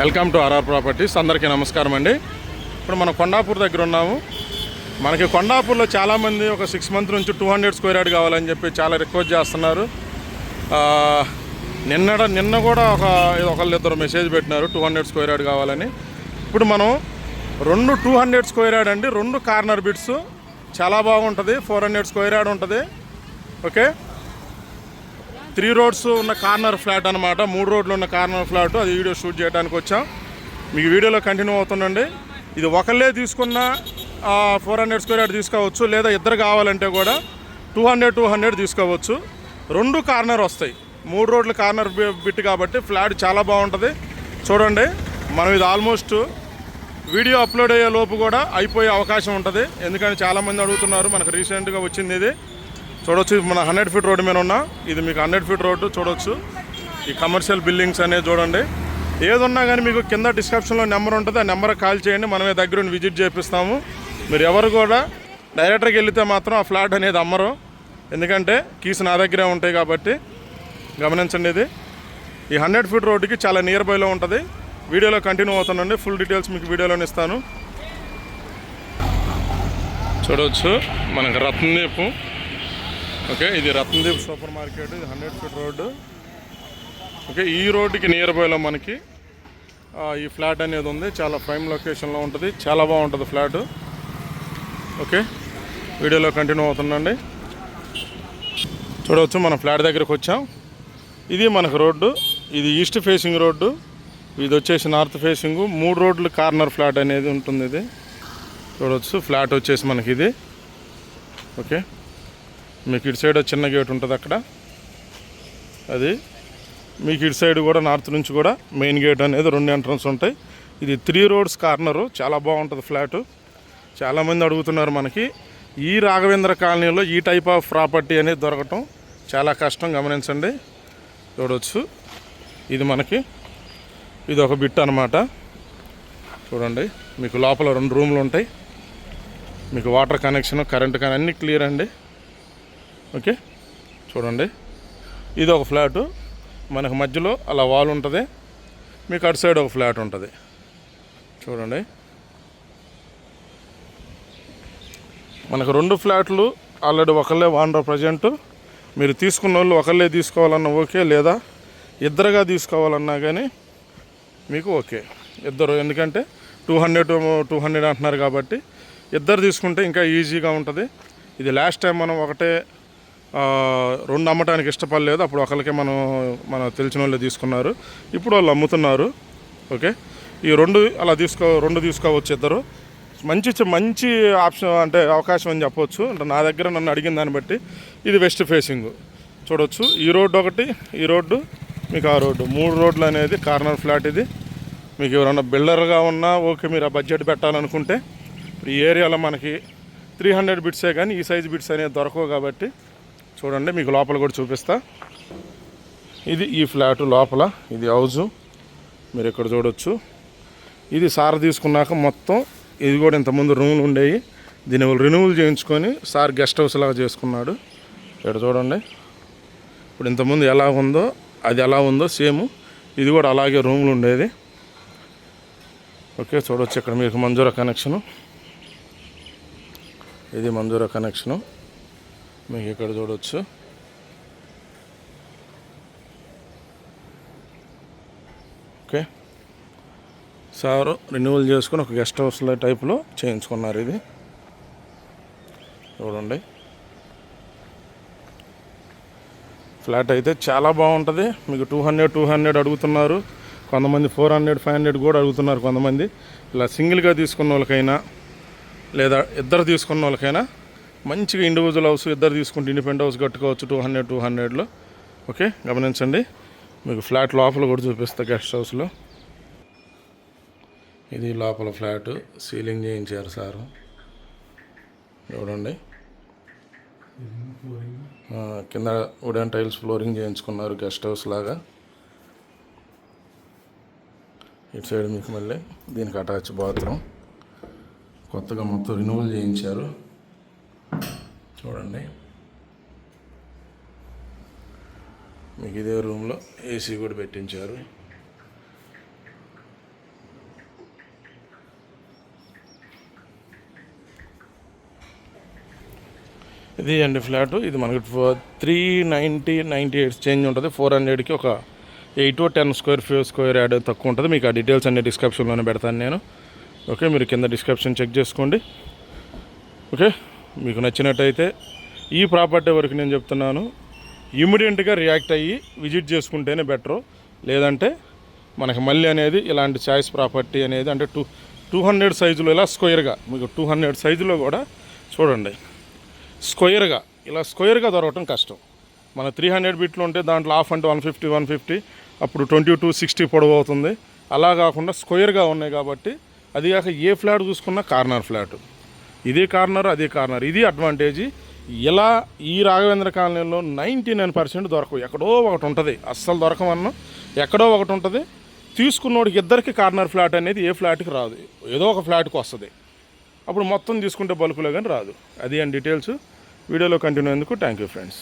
Welcome to RR properties. అందరికీ నమస్కారం అండి. ఇప్పుడు మనం కొండాపూర్ దగ్గర ఉన్నాము. మనకి కొండాపూర్లో చాలామంది ఒక సిక్స్ మంత్ నుంచి టూ హండ్రెడ్ స్క్వేర్ యార్డ్ కావాలని చెప్పి చాలా రిక్వెస్ట్ చేస్తున్నారు. నిన్న నిన్న కూడా ఒక ఒకళ్ళు ఇద్దరు మెసేజ్ పెట్టినారు టూ హండ్రెడ్ స్క్వేర్ యార్డ్ కావాలని. ఇప్పుడు మనం రెండు టూ హండ్రెడ్ స్క్వేర్ యార్డ్ అండి రెండు కార్నర్ బిట్స్ చాలా బాగుంటుంది ఫోర్ హండ్రెడ్ స్క్వేర్ యార్డ్ ఉంటుంది. ఓకే? త్రీ రోడ్స్ ఉన్న కార్నర్ ఫ్లాట్ అనమాట మూడు రోడ్లు ఉన్న కార్నర్ ఫ్లాట్. అది వీడియో షూట్ చేయడానికి వచ్చాం. మీకు వీడియోలో కంటిన్యూ అవుతుందండి. ఇది ఒకళ్ళే తీసుకున్న ఫోర్ హండ్రెడ్ స్క్వేర్ యార్డ్ తీసుకోవచ్చు. లేదా ఇద్దరు కావాలంటే కూడా టూ హండ్రెడ్ టూ హండ్రెడ్ తీసుకోవచ్చు. రెండు కార్నర్ వస్తాయి. మూడు రోడ్లు కార్నర్ బి- బిట్ కాబట్టి ఫ్లాట్ చాలా బాగుంటుంది. చూడండి. మనం ఇది ఆల్మోస్ట్ వీడియో అప్లోడ్ అయ్యే లోపు కూడా అయిపోయే అవకాశం ఉంటుంది. ఎందుకంటే చాలామంది అడుగుతున్నారు. మనకు రీసెంట్గా వచ్చింది ఇది. చూడొచ్చు మన హండ్రెడ్ ఫీట్ రోడ్డు మీద ఉన్నా ఇది మీకు హండ్రెడ్ ఫీట్ రోడ్డు చూడొచ్చు. ఈ కమర్షియల్ బిల్డింగ్స్ అనేవి చూడండి. ఏదున్నా కానీ మీకు కింద డిస్క్రిప్షన్లో నెంబర్ ఉంటుంది ఆ నెంబర్ కాల్ చేయండి మనమే దగ్గర విజిట్ చేపిస్తాము. మీరు ఎవరు కూడా డైరెక్టర్కి వెళితే మాత్రం ఆ ఫ్లాట్ అనేది అమ్మరు. ఎందుకంటే కీస్ నా దగ్గరే ఉంటాయి కాబట్టి గమనించండి ఇది. ఈ హండ్రెడ్ ఫీట్ రోడ్డుకి చాలా నియర్ బైలో ఉంటుంది. వీడియోలో కంటిన్యూ అవుతానండి ఫుల్ డీటెయిల్స్ మీకు వీడియోలోనే ఇస్తాను. చూడవచ్చు మనకు రత్నదీపం. ఓకే ఇది రత్నదీప్ సూపర్ మార్కెట్ ఇది హండ్రెడ్ ఫీట్ రోడ్డు. ఓకే ఈ రోడ్డుకి నియర్ బైలో మనకి ఈ ఫ్లాట్ అనేది ఉంది. చాలా ప్రైమ్ లొకేషన్లో ఉంటుంది. చాలా బాగుంటుంది ఫ్లాట్. ఓకే వీడియోలో కంటిన్యూ అవుతుందండి. చూడవచ్చు మన ఫ్లాట్ దగ్గరకు వచ్చాం. ఇది మనకు రోడ్డు. ఇది ఈస్ట్ ఫేసింగ్ రోడ్డు. ఇది వచ్చేసి నార్త్ ఫేసింగ్ మూడు రోడ్లు కార్నర్ ఫ్లాట్ అనేది ఉంటుంది ఇది. చూడవచ్చు ఫ్లాట్ వచ్చేసి మనకి ఇది. ఓకే. మీకు ఇటు సైడ్ చిన్న గేట్ ఉంటుంది అక్కడ. అది మీకు ఇటు సైడ్ కూడా నార్త్ నుంచి కూడా మెయిన్ గేట్ అనేది రెండు ఎంట్రన్స్ ఉంటాయి. ఇది త్రీ రోడ్స్ కార్నరు చాలా బాగుంటుంది ఫ్లాటు. చాలామంది అడుగుతున్నారు మనకి ఈ రాఘవేంద్ర కాలనీలో ఈ టైప్ ఆఫ్ ప్రాపర్టీ అనేది దొరకటం చాలా కష్టం గమనించండి. చూడవచ్చు ఇది మనకి ఇది ఒక బిట్ అనమాట చూడండి మీకు లోపల రెండు రూమ్లు ఉంటాయి. మీకు వాటర్ కనెక్షన్ కరెంట్ కానీ అన్నీ క్లియర్ అండి. ఓకే? చూడండి. ఇది ఒక ఫ్లాటు. మనకు మధ్యలో అలా వాల్ ఉంటుంది. మీకు అటు సైడ్ ఒక ఫ్లాట్ ఉంటుంది. చూడండి. మనకు రెండు ఫ్లాట్లు ఆల్రెడీ ఒకళ్ళే వానరు ప్రజెంట్. మీరు తీసుకున్న వాళ్ళు ఒకళ్ళే తీసుకోవాలన్నా ఓకే లేదా ఇద్దరుగా తీసుకోవాలన్నా కానీ మీకు ఓకే. ఇద్దరు ఎందుకంటే టూ హండ్రెడ్ టూ హండ్రెడ్ అంటున్నారు కాబట్టి ఇద్దరు తీసుకుంటే ఇంకా ఈజీగా ఉంటుంది. ఇది లాస్ట్ టైం మనం ఒకటే రెండు అమ్మటానికి ఇష్టపడలేదు. అప్పుడు ఒకరికే మనం మన తెలిసిన వాళ్ళు తీసుకున్నారు. ఇప్పుడు వాళ్ళు అమ్ముతున్నారు. ఓకే? ఈ రెండు అలా తీసుకో రెండు తీసుకోవచ్చు ఇద్దరు. మంచి మంచి ఆప్షన్ అంటే అవకాశం అని చెప్పవచ్చు అంటే నా దగ్గర నన్ను అడిగిన దాన్ని బట్టి ఇది వెస్ట్ ఫేసింగ్. చూడొచ్చు. ఈ రోడ్డు ఒకటి ఈ రోడ్డు మీకు ఆ రోడ్డు. మూడు రోడ్లు అనేది కార్నర్ ఫ్లాట్ ఇది. మీకు ఎవరైనా బిల్డర్గా ఉన్నా ఓకే మీరు ఆ బడ్జెట్ పెట్టాలనుకుంటే. ఈ ఏరియాలో మనకి త్రీ హండ్రెడ్ బిట్సే కానీ ఈ సైజ్ బిట్స్ అనేది దొరకవు కాబట్టి చూడండి మీకు లోపల కూడా చూపిస్తా. ఇది ఈ ఫ్లాట్ లోపల ఇది హౌజు. మీరు ఇక్కడ చూడొచ్చు. ఇది సార్ తీసుకున్నాక మొత్తం ఇది కూడా ఇంతకుముందు రూమ్లు ఉండేవి. దీని రినూవల్ చేయించుకొని సార్ గెస్ట్ హౌస్ లాగా చేసుకున్నాడు. ఇక్కడ చూడండి. ఇప్పుడు ఇంతకుముందు ఎలా ఉందో అది ఎలా ఉందో సేమ్. ఇది కూడా అలాగే రూమ్లు ఉండేది. ఓకే చూడవచ్చు ఇక్కడ మీకు మంజూరా కనెక్షను. ఇది మంజూరా కనెక్షను. మీకు ఇక్కడ చూడవచ్చు ఓకే సార్ రెన్యువల్ చేసుకుని ఒక గెస్ట్ హౌస్ టైప్లో చేయించుకున్నారు ఇది. చూడండి. ఫ్లాట్ అయితే చాలా బాగుంటుంది. మీకు టూ హండ్రెడ్ టూ హండ్రెడ్ అడుగుతున్నారు. కొంతమంది ఫోర్ హండ్రెడ్ ఫైవ్ హండ్రెడ్ కూడా అడుగుతున్నారు కొంతమంది. ఇలా సింగిల్గా తీసుకున్న వాళ్ళకైనా లేదా ఇద్దరు తీసుకున్న వాళ్ళకైనా మంచిగా ఇండివిజువల్ హౌస్ ఇద్దరు తీసుకుంటే ఇండిపెండెంట్ హౌస్ కట్టుకోవచ్చు టూ హండ్రెడ్ టూ హండ్రెడ్లో ఓకే గమనించండి. మీకు ఫ్లాట్ లోపల కూడా చూపిస్తా గెస్ట్ హౌస్లో ఇది లోపల ఫ్లాట్ సీలింగ్ చేయించారు సారు. చూడండి. కింద వుడెన్ టైల్స్ ఫ్లోరింగ్ చేయించుకున్నారు గెస్ట్ హౌస్ లాగా. ఇటు సైడ్ మీకు మళ్ళీ దీనికి అటాచ్ బాత్రూమ్ కొత్తగా మొత్తం రినూవల్ చేయించారు. చూడండి. మీకు ఇదే రూమ్లో ఏసీ కూడా పెట్టించారు. ఇది అండి ఫ్లాట్. ఇది మనకి three ninety ninety eight change ఉంటుంది. ఫోర్ హండ్రెడ్కి ఒక eight ten square five square yard తక్కువ ఉంటుంది. మీకు ఆ డీటెయిల్స్ అన్ని డిస్క్రిప్షన్లోనే పెడతాను నేను. ఓకే మీరు కింద డిస్క్రిప్షన్ చెక్ చేసుకోండి. ఓకే మీకు నచ్చినట్టయితే ఈ ప్రాపర్టీ వరకు నేను చెప్తున్నాను. ఇమీడియట్గా రియాక్ట్ అయ్యి విజిట్ చేసుకుంటేనే బెటరు. లేదంటే మనకి మళ్ళీ అనేది ఇలాంటి చాయిస్ ప్రాపర్టీ అనేది అంటే టూ టూ హండ్రెడ్ సైజులో ఇలా స్క్వేర్గా మీకు టూ హండ్రెడ్ సైజులో కూడా చూడండి. స్క్వేర్గా ఇలా స్క్వేర్గా దొరకటం కష్టం. మన త్రీ హండ్రెడ్ బిట్లు ఉంటే దాంట్లో హాఫ్ అంటే వన్ ఫిఫ్టీ వన్ ఫిఫ్టీ అప్పుడు ట్వంటీ టూ సిక్స్టీ పొడవు అవుతుంది. అలా కాకుండా స్క్వేర్గా ఉన్నాయి కాబట్టి అది కాక ఏ ఫ్లాట్ చూసుకున్నా కార్నర్ ఫ్లాట్. ఇదే కార్నర్ అదే కార్నర్. ఇది అడ్వాంటేజ్. ఇలా ఈ రాఘవేంద్ర కాలనీలో నైంటీ నైన్ పర్సెంట్ దొరకవు. ఎక్కడో ఒకటి ఉంటుంది. అస్సలు దొరకమన్నా ఎక్కడో ఒకటి ఉంటుంది. తీసుకున్నోడికి ఇద్దరికి కార్నర్ ఫ్లాట్ అనేది ఏ ఫ్లాట్కి రాదు. ఏదో ఒక ఫ్లాట్కి వస్తుంది. అప్పుడు మొత్తం తీసుకుంటే బల్కులో కానీ రాదు. అది అండ్ డీటెయిల్స్. వీడియోలో కంటిన్యూ అయ్యేందుకు థ్యాంక్ యూ ఫ్రెండ్స్.